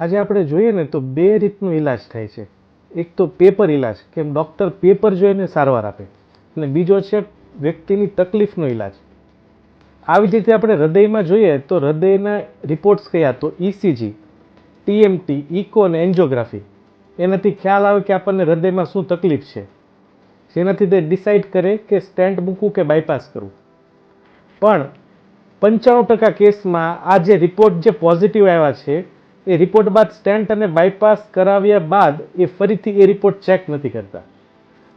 આજે આપણે જોઈએ ને તો બે રીતનો ઈલાજ થાય છે. એક તો પેપર ઈલાજ, કે ડૉક્ટર પેપર જોઈને સારવાર આપે. અને બીજો છે વ્યક્તિની તકલીફનો ઈલાજ. આવી જ રીતે આપણે હૃદયમાં જોઈએ તો હૃદયના રિપોર્ટ્સ કયા તો ઇસીજી ટીએમટી ઇકો અને એન્જિયોગ્રાફી. એનાથી ખ્યાલ આવે કે આપણને હૃદયમાં શું તકલીફ છે. જેનાથી તે ડિસાઇડ કરે કે સ્ટેન્ટ મૂકવું કે બાયપાસ કરવું. પણ પંચાણું ટકા કેસમાં આ જે રિપોર્ટ જે પોઝિટિવ આવ્યા છે એ રિપોર્ટ બાદ સ્ટેન્ટ અને બાયપાસ કરાવ્યા બાદ એ ફરીથી એ રિપોર્ટ ચેક નથી કરતા.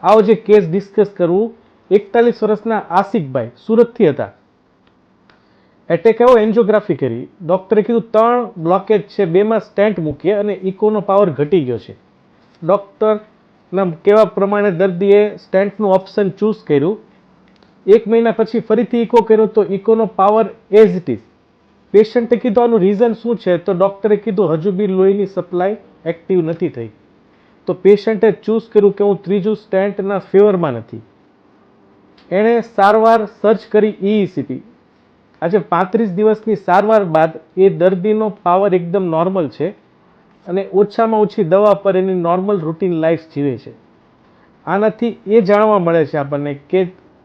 આવો જે કેસ ડિસ્કસ કરવું, એકતાલીસ વર્ષના આસિકભાઈ સુરતથી હતા. એટેક આવ્યો એન્જિયોગ્રાફી કરી ડૉક્ટરે કીધું, ત્રણ બ્લોકેજ છે, બેમાં સ્ટેન્ટ મૂકીએ અને ઇકોનો પાવર ઘટી ગયો છે. ડૉક્ટરના કેવા પ્રમાણે દર્દીએ સ્ટેન્ટનું ઓપ્શન ચૂઝ કર્યું. એક મહિના પછી ફરીથી ઇકો કર્યો તો ઇકોનો પાવર એઝ ઇટ ઇઝ પેશન્ટે કીધું, આનું રીઝન શું છે? તો ડૉક્ટરે કીધું, હજુ બી લોહીની સપ્લાય એક્ટિવ નથી થઈ. તો પેશન્ટે ચૂઝ કર્યું કે હું ત્રીજું સ્ટેન્ટના ફેવરમાં નથી. એણે સારવાર સર્ચ કરી ઈઈસીટી આજે પાંત્રીસ દિવસની સારવાર બાદ એ દર્દીનો પાવર એકદમ નોર્મલ છે અને ઓછામાં ઓછી દવા પર એની નોર્મલ રૂટીન લાઈફ જીવે છે. આનાથી એ જાણવા મળે છે આપણને કે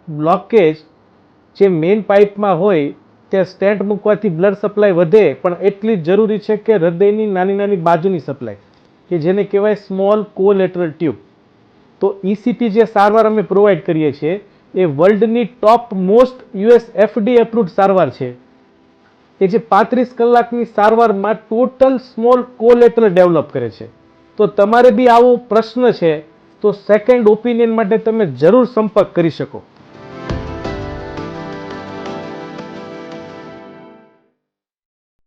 બ્લોકેજ જે મેઇન પાઇપમાં હોય ત્યાં સ્ટેન્ટ મૂકવાથી બ્લડ સપ્લાય વધે, પણ એટલી જ જરૂરી છે કે હૃદયની નાની નાની બાજુની સપ્લાય કે જેને કહેવાય સ્મોલ કોલેટરલ ટ્યુબ તો ઇસીપી જે સારવાર અમે પ્રોવાઈડ કરીએ છીએ, એ વર્લ્ડની top most US FD approved સારવાર છે. કે જે પાંત્રીસ કલાકની સારવારમાં ટોટલ સ્મોલ કોલેટરલ ડેવલપ કરે છે. તો તમારે બી આવો પ્રશ્ન છે, તો સેકન્ડ ઓપિનિયન માટે તમે જરૂર સંપર્ક કરી શકો.